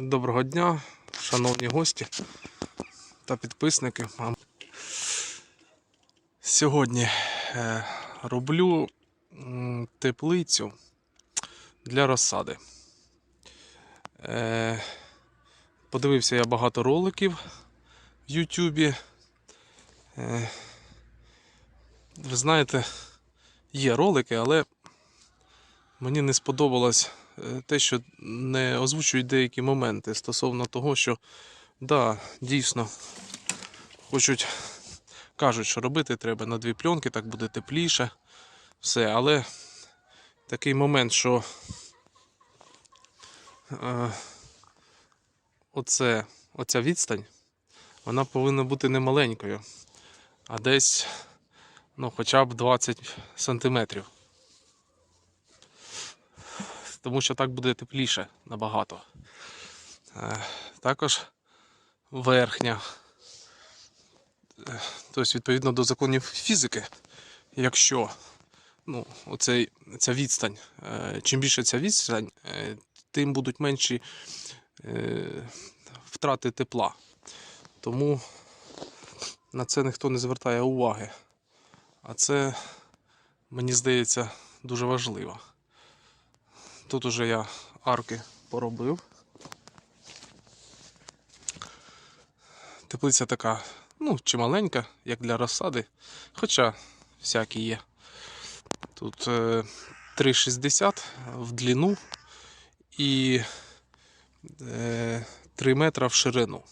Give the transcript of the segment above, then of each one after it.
Доброго дня, шановні гості та підписники. Сьогодні е, роблю теплицю для розсади. Е, Подивився я багато роликів в Ютубі. Е, Ви знаєте, є ролики, але мені не сподобалось те, що не озвучують деякі моменти стосовно того, що да, дійсно хочуть, кажуть, що робити треба на дві пленки, так буде тепліше. Все, але такий момент, що е, оце, оця відстань, вона повинна бути не маленькою, а десь ну, хоча б 20 сантиметрів тому що так буде тепліше набагато. Е, Також верхня. Е, Тобто, відповідно до законів фізики, якщо ну, оцей, ця відстань, е, чим більше ця відстань, тим будуть менші втрати тепла. Тому на це ніхто не звертає уваги. А це, мені здається, дуже важливо. Тут уже я арки поробив. Теплиця така, ну, чималенька, як для розсади, хоча всякі є. Тут е, 3,60 в длину і е, 3 метра в ширину.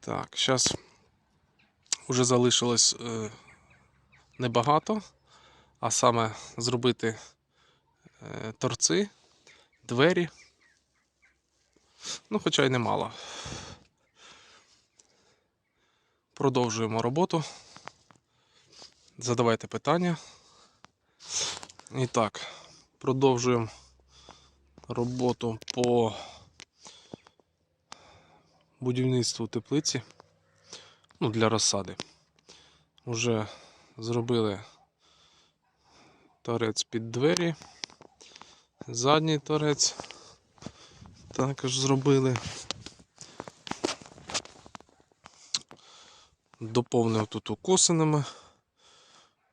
Так, зараз вже залишилось е, небагато а саме зробити е, торци, двері. Ну, хоча й немало. Продовжуємо роботу. Задавайте питання. І так, продовжуємо роботу по будівництву теплиці. Ну, для розсади. Уже зробили торець під двері. Задній торець також зробили. Доповнив тут укосинами,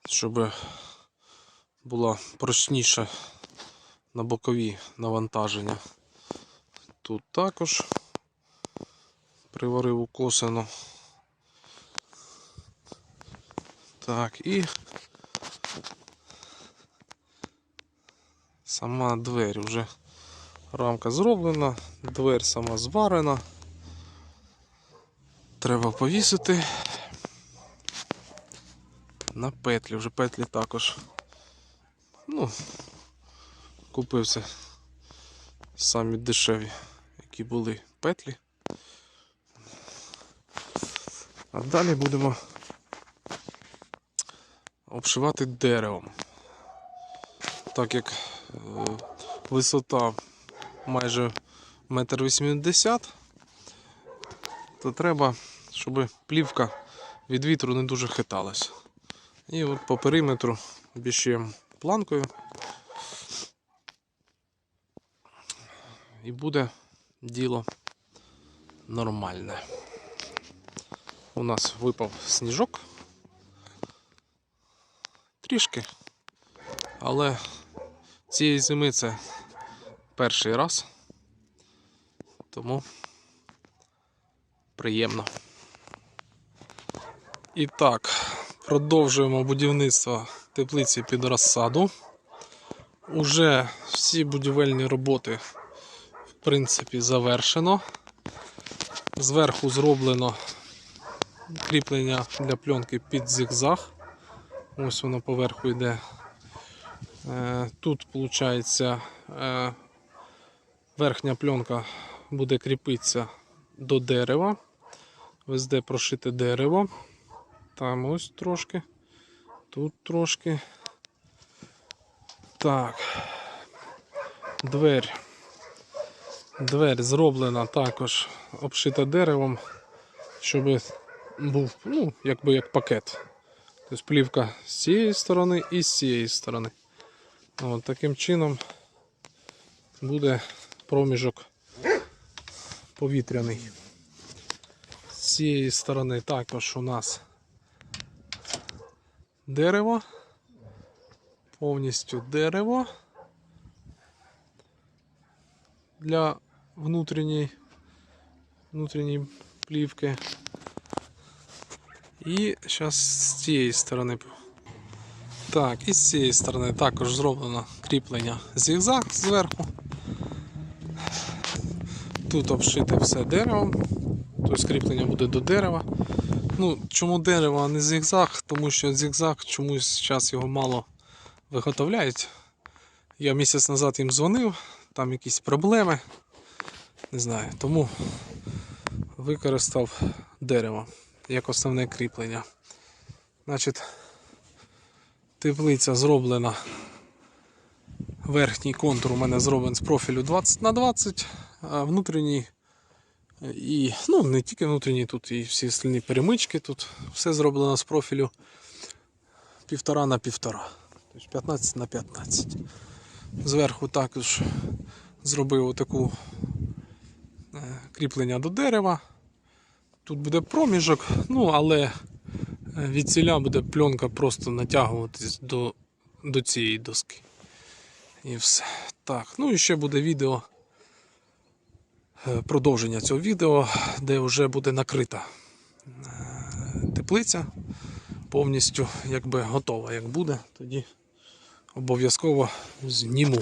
щоб була прочніша на бокові навантаження. Тут також приварив укосину. Так, і Сама двері вже рамка зроблена, двері сама зварена. Треба повісити на петлі, вже петлі також. Ну, купився самі дешеві, які були петлі. А далі будемо обшивати деревом. Так як висота майже 1,80 м, то треба, щоб плівка від вітру не дуже хиталась. І от по периметру більше планкою. І буде діло нормальне. У нас випав сніжок. Трішки, але Цієї зими це перший раз, тому приємно. І так, продовжуємо будівництво теплиці під розсаду. Уже всі будівельні роботи, в принципі, завершено. Зверху зроблено кріплення для пленки під зигзаг. Ось воно поверху йде тут, виходить, е, верхня пленка буде кріпитися до дерева. Везде прошите дерево. Там ось трошки, тут трошки. Так, двері. Двері зроблена також обшита деревом, щоб був, ну, якби як пакет. Тобто плівка з цієї сторони і з цієї сторони. От, Таким чином буде проміжок повітряний. З цієї сторони також у нас дерево. Повністю дерево для внутрішньої, внутрішньої плівки. І зараз з цієї сторони. Так, і з цієї сторони також зроблено кріплення зігзаг зверху. Тут обшите все деревом, тобто кріплення буде до дерева. Ну, чому дерево, а не зігзаг? Тому що зігзаг чомусь зараз його мало виготовляють. Я місяць назад їм дзвонив, там якісь проблеми. Не знаю, тому використав дерево як основне кріплення. Значить, теплиця зроблена. Верхній контур у мене зроблений з профілю 20 на 20, а внутрішній і ну, не тільки внутрішній, тут і всі остальні перемички, тут все зроблено з профілю півтора на півтора. Тобто 15 на 15. Зверху також зробив таку кріплення до дерева. Тут буде проміжок, ну але е, від ціля буде пленка просто натягуватись до, до цієї доски. І все. Так, ну і ще буде відео. е, Продовження цього відео, де вже буде накрита е, теплиця повністю якби готова. Як буде, тоді обов'язково зніму.